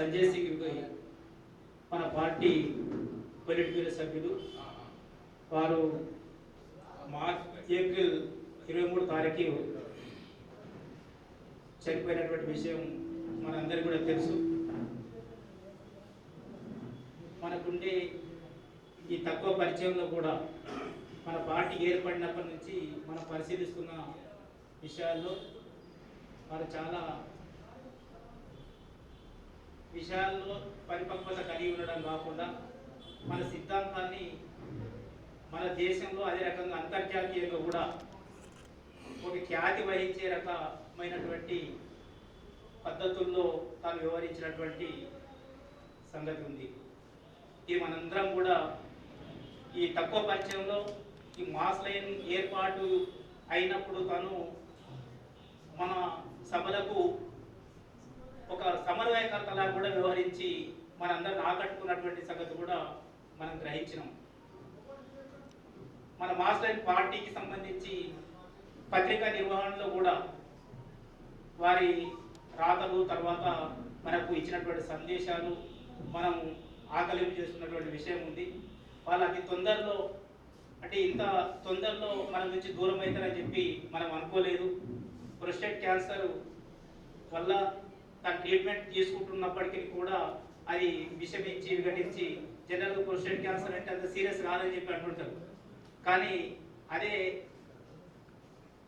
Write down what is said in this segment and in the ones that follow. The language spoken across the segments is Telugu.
సంజయ్ సింగ్ పోయి మన పార్టీ పొలిట్ బ్యూరో సభ్యులు. వారు మార్చ్ ఏప్రిల్ ఇరవై మూడు తారీఖు చనిపోయినటువంటి విషయం మనందరికీ కూడా తెలుసు. మనకుండే ఈ తక్కువ పరిచయంలో కూడా మన పార్టీ ఏర్పడినప్పటి నుంచి మనం పరిశీలిస్తున్న విషయాల్లో వారు చాలా విషయాల్లో పరిపక్వత కలిగి ఉండడం కాకుండా మన సిద్ధాంతాన్ని మన దేశంలో అదే రకంగా అంతర్జాతీయంగా కూడా ఒక ఖ్యాతి వహించే రకమైనటువంటి పద్ధతుల్లో తాను వ్యవహరించినటువంటి సంగతి ఉంది. ఇది మనందరం కూడా ఈ తక్కువ పరిచయంలో ఈ మాస్ లైన్ ఏర్పాటు అయినప్పుడు తను మన సభలకు ఒక సమన్వయకర్తలా కూడా మనందరిని ఆకట్టుకున్నటువంటి సంగతి కూడా మనం గ్రహించినాం. మన మాస్టర్ పార్టీకి సంబంధించి పత్రికా నిర్వహణలో కూడా వారి రాతలు తర్వాత మనకు ఇచ్చినటువంటి సందేశాలు మనం ఆకలింపు చేస్తున్నటువంటి విషయం ఉంది. వాళ్ళు అతి తొందరలో అంటే ఇంత తొందరలో మన నుంచి దూరం అవుతారని చెప్పి మనం అనుకోలేదు. ప్రొస్టేట్ క్యాన్సర్ వల్ల తన ట్రీట్మెంట్ తీసుకుంటున్నప్పటికీ కూడా అది విషమించి విఘటించి జనరల్ ప్రొస్టేట్ క్యాన్సర్ అంటే అంత సీరియస్ కాదని చెప్పి అంటుంటారు. కానీ అదే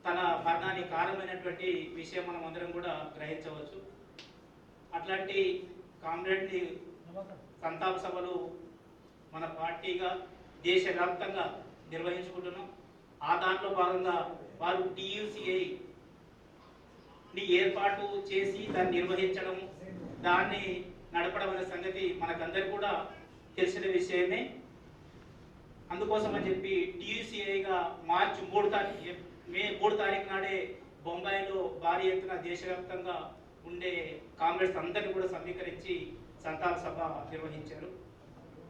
తన మరణానికి కారణమైనటువంటి విషయం మనం అందరం కూడా గ్రహించవచ్చు. అట్లాంటి కామ్రేడ్ని సంతాప సభలు మన పార్టీగా దేశవ్యాప్తంగా నిర్వహించుకుంటున్నాం. ఆ దాంట్లో భాగంగా వారు టీయూసీఐ ని ఏర్పాటు చేసి దాన్ని నిర్వహించడం దాన్ని నడపడం అనే సంగతి మనకందరికి కూడా తెలిసిన విషయమే. అందుకోసం అని చెప్పి టీయూసీఐగా మార్చి మూడు తారీఖు మే మూడు తారీఖు నాడే బొంబాయిలో భారీ ఎత్తున దేశవ్యాప్తంగా ఉండే కాంగ్రెస్ అందరిని కూడా సమీకరించి సంతాప సభ నిర్వహించారు.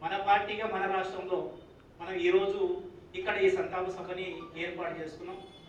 మన పార్టీగా మన రాష్ట్రంలో మనం ఈరోజు ఇక్కడ ఈ సంతాప సభని ఏర్పాటు చేసుకున్నాం.